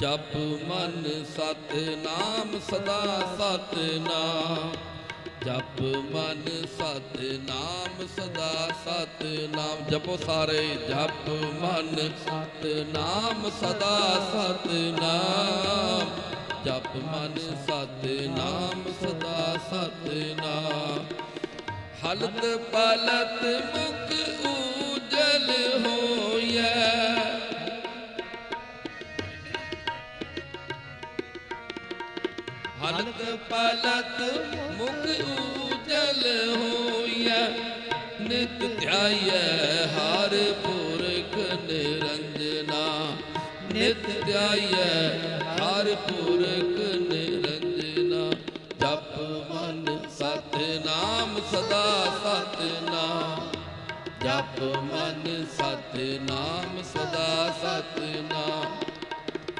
ਜਪ ਮਨ ਸਤਨਾਮ ਸਦਾ ਸਤਨਾਮ। ਜਪ ਮਨ ਸਤਨਾਮ ਸਦਾ ਸਤਨਾਮ। ਜਪੋ ਸਾਰੇ, ਜਪ ਮਨ ਸਤਨਾਮ ਸਦਾ ਸਤਨਾਮ। ਜਪ ਮਨ ਸਤਨਾਮ ਸਦਾ ਸਤਨਾਮ। ਹਲਤ ਪਲਤ ਮੁਖ ਉਜਲ ਹਲਤ ਪਲਕ ਮੁਖ ਉਜਲ ਹੋਈਐ, ਨਿਤ ਧਿਆਈਐ ਹਰ ਪੁਰਖ ਨਿਰੰਜਨਾ। ਨਿਤ ਧਿਆਈਐ ਹਰ ਪੁਰਖ ਨਿਰੰਜਨਾ। ਜਪ ਮਨ ਸਤਨਾਮ ਸਦਾ ਸਤਨਾਮ ਜਪ ਮਨ ਸਤਨਾਮ ਸਦਾ ਸਤਨਾਮ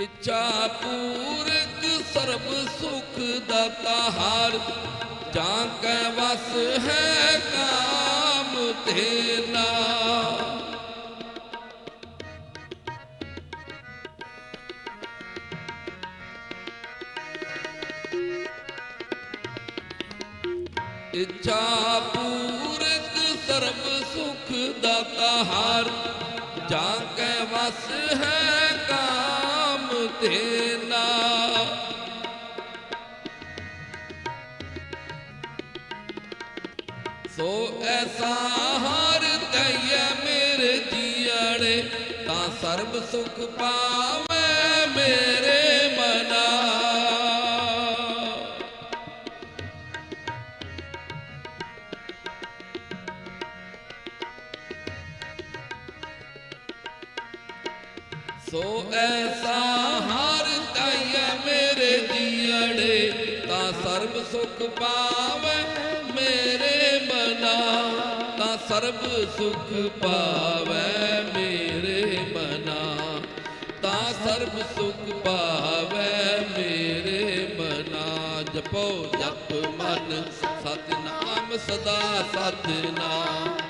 ਇੱਛਾ ਪੂਰਕ ਸਰਬ ਸੁਖ ਦਾਤਾ ਹਰ ਜਾਂ ਕੈ ਵਸ ਹੈ ਕਾਮ ਤੇਨਾ ਇੱਛਾ ਪੂਰਕ ਸਰਬ ਸੁਖ ਦਾਤਾ ਹਰ ਜਾਂ ਕੈ ਵਸ ਹੈ ਕਾਮ ਸੋ ਐਸਾ ਹਰ ਦਇਆ ਮੇਰੇ ਜੀੜੇ ਤਾਂ ਸਰਬ ਸੁਖ ਪਾਵੇ ਮੇਰੇ ਸੋ ਐਸਾ ਹਰ ਦਇਆ ਮੇਰੇ ਜੀੜੇ ਤਾਂ ਸਰਬ ਸੁਖ ਪਾਵੇ ਮੇਰੇ ਮਨਾ। ਤਾਂ ਸਰਬ ਸੁਖ ਪਾਵੇ ਮੇਰੇ ਮਨਾ। ਤਾਂ ਸਰਬ ਸੁਖ ਪਾਵੇ ਮੇਰੇ ਮਨਾ। ਜਪੋ ਜਪ ਮਨ, ਸਤਨਾਮ ਸਦਾ ਸਤਨਾਮ।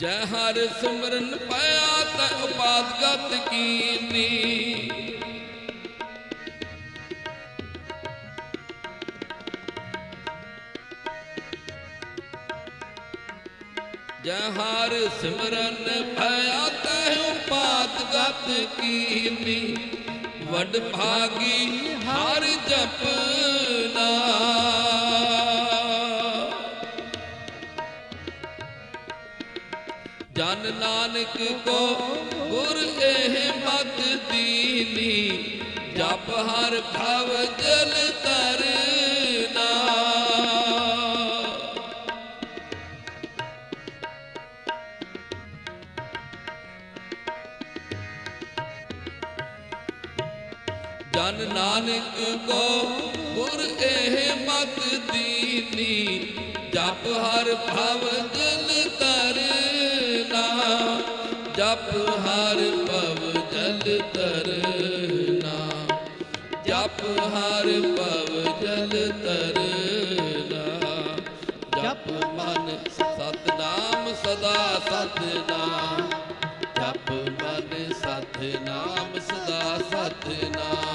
ਜੈ ਹਰ ਸਿਮਰਨ ਪਾਇਆ ਤੈ ਉਪਾਦ ਗਤ ਕੀਨੀ। ਜੈ ਹਰ ਸਿਮਰਨ ਪਾਇਆ ਤੈ ਉਪਾਦ ਗਤ ਕੀਨੀ। ਵਡ ਭਾਗੀ ਹਰ ਜਪਨਾ ਜਨ ਨਾਨਕ ਕੋ ਗੁਰ ਇਹ ਮਤ ਦੀਨੀ, ਜਪ ਹਰ ਭਵ ਜਲ ਤਰਨਾ ਜਨ ਨਾਨਕ ਕੋ ਗੁਰ ਇਹ ਮਤ ਦੀਨੀ, ਜਪ ਹਰ ਭਵ ਜਲ ਤਰਨਾ ਜਪ ਹਰ ਭਵ ਜਲ ਤਰਨਾ ਜਪ ਹਰ ਭਵ ਜਲ ਤਰਨਾ ਜਪ ਮਨ ਸਤਨਾਮ ਸਦਾ ਸਤਨਾਮ ਜਪ ਮਨ ਸਤਨਾਮ ਸਦਾ ਸਤਨਾਮ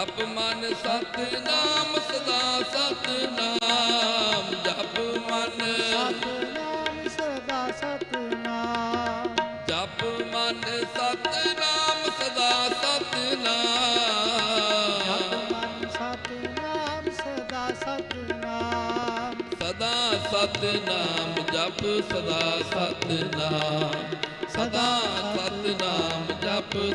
ਜਪ ਮਨ ਸਤਨਾਮ ਸਦਾ ਸਤਨਾਮ। ਜਪ ਮਨ ਸਤਨਾਮ ਸਦਾ ਸਤਨਾਮ। ਜਪ ਮਨ ਸਤਨਾਮ ਸਦਾ ਸਤਨਾਮ। ਜਪ ਮਨ ਸਤਨਾਮ ਸਦਾ ਸਤਨਾਮ। ਜਪ ਸਦਾ ਸਤਨਾਮ। ਸਦਾ ਸਤਨਾਮ। ਜਪ